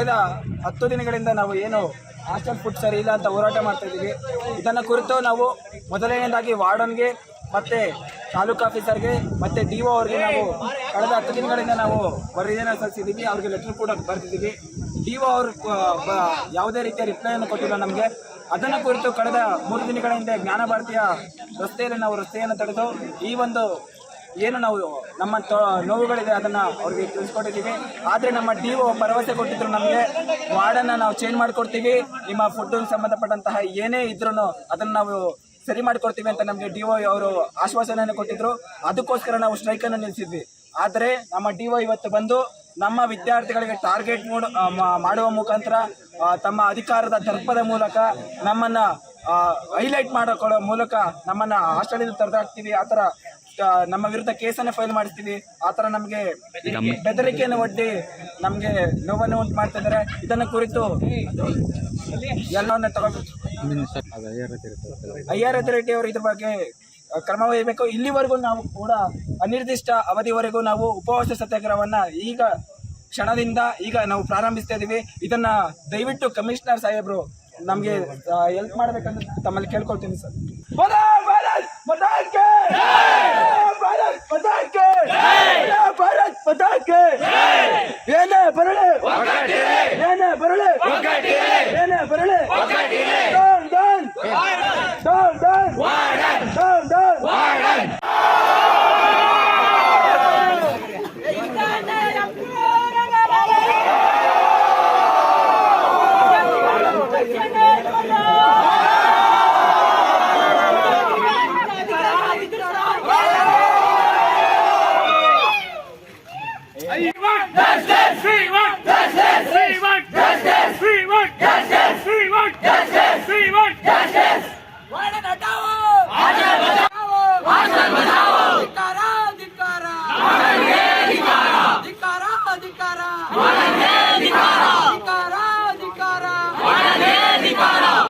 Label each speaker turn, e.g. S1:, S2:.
S1: ಕಳೆದ ಹತ್ತು ದಿನಗಳಿಂದ ನಾವು ಏನು ಹಾಸ್ಟೆಲ್ ಫುಡ್ ಸರಿ ಇಲ್ಲ ಅಂತ ಹೋರಾಟ ಮಾಡ್ತಾ ಇದ್ದೀವಿ. ಇದನ್ನ ಕುರಿತು ನಾವು ಮೊದಲನೇದಾಗಿ ವಾರ್ಡನ್ಗೆ ಮತ್ತೆ ತಾಲೂಕು ಆಫೀಸರ್ಗೆ ಮತ್ತೆ ಡಿ ಒ ಅವ್ರಿಗೆ ನಾವು ಕಳೆದ ಹತ್ತು ದಿನಗಳಿಂದ ನಾವು ವರದಿಯನ್ನು ಸಲ್ಲಿಸಿದ್ದೀವಿ. ಅವ್ರಿಗೆ ಲೆಟರ್ ಕೂಡ ಬರೆದಿದ್ದೀವಿ. ಡಿ ಒ ಅವರು ಯಾವುದೇ ರೀತಿಯ ರಿಪ್ಲೈಯನ್ನು ಕೊಟ್ಟಿಲ್ಲ ನಮಗೆ. ಅದನ್ನು ಕುರಿತು ಕಳೆದ ಮೂರು ದಿನಗಳ ಹಿಂದೆ ಜ್ಞಾನ ಭಾರತೀಯ ರಸ್ತೆಯಲ್ಲಿ ನಾವು ರಸ್ತೆಯನ್ನು ತಡೆದು ಈ ಒಂದು ಏನು ನಾವು ನಮ್ಮ ನೋವುಗಳಿದೆ ಅದನ್ನ ಅವ್ರಿಗೆ ತಿಳಿಸ್ಕೊಟ್ಟಿದ್ದೀವಿ. ಆದ್ರೆ ನಮ್ಮ ಡಿ ಒ ಭರವಸೆ ಕೊಟ್ಟಿದ್ರು ನಮಗೆ. ವಾರ್ಡನ್ನ ನಾವು ಚೇಂಜ್ ಮಾಡ್ಕೊಡ್ತೀವಿ. ನಿಮ್ಮ ಫುಡ್ ಸಂಬಂಧಪಟ್ಟಂತಹ ಏನೇ ಇದ್ರೂ ಅದನ್ನ ನಾವು ಸರಿ ಮಾಡಿಕೊಡ್ತೀವಿ ಅಂತ ನಮಗೆ ಡಿ ಒ ಅವರು ಆಶ್ವಾಸನೆಯನ್ನು ಕೊಟ್ಟಿದ್ರು. ಅದಕ್ಕೋಸ್ಕರ ನಾವು ಸ್ಟ್ರೈಕ್ ಅನ್ನು ನಿಲ್ಲಿಸಿದ್ವಿ ಆದ್ರೆ ನಮ್ಮ ಡಿ ಒ ಇವತ್ತು ಬಂದು ನಮ್ಮ ವಿದ್ಯಾರ್ಥಿಗಳಿಗೆ ಟಾರ್ಗೆಟ್ ಮಾಡುವ ಮುಖಾಂತರ ತಮ್ಮ ಅಧಿಕಾರದ ದರ್ಪದ ಮೂಲಕ ನಮ್ಮನ್ನ ಹೈಲೈಟ್ ಮಾಡಿಕೊಳ್ಳೋ ಮೂಲಕ ನಮ್ಮನ್ನ ಹಾಸ್ಟೆಲಿಂದ ತೊರೆದಾಕ್ತೀವಿ. ಆ ಥರ ನಮ್ಮ ವಿರುದ್ಧ ಕೇಸನ್ನು ಫೈಲ್ ಮಾಡಿಸ್ತೀವಿ. ಆ ಥರ ನಮಗೆ ಬೆದರಿಕೆಯನ್ನು ಒಡ್ಡಿ ನಮಗೆ ನೋವನ್ನು ಉಂಟು ಮಾಡ್ತಾ ಇದ್ದಾರೆ. ಇದನ್ನ ಕುರಿತು ಎಲ್ಲವನ್ನ ತಗೋಬೇಕು. ಐ ಆರ್ ಅಥಾರಿಟಿ ಅವರು ಇದ್ರ ಬಗ್ಗೆ ಕ್ರಮ ವಹಿಸಬೇಕು ಇಲ್ಲಿವರೆಗೂ ನಾವು ಕೂಡ ಅನಿರ್ದಿಷ್ಟ ಅವಧಿವರೆಗೂ ನಾವು ಉಪವಾಸ ಸತ್ಯಾಗ್ರಹವನ್ನ ಈಗ ಕ್ಷಣದಿಂದ ಈಗ ನಾವು ಪ್ರಾರಂಭಿಸ್ತಾ ಇದ್ದೀವಿ ಇದನ್ನ ದಯವಿಟ್ಟು ಕಮಿಷನರ್ ಸಾಹೇಬ್ರು ನಮಗೆ ಹೆಲ್ಪ್ ಮಾಡ್ಬೇಕಂತ ತಮ್ಮಲ್ಲಿ ಕೇಳ್ಕೊಳ್ತೀನಿ ಸರ್. ಏನೇ ಬರಳೆ Justice! Free work! Justice! Free work! Justice! Free work! Justice! Free work!
S2: Justice!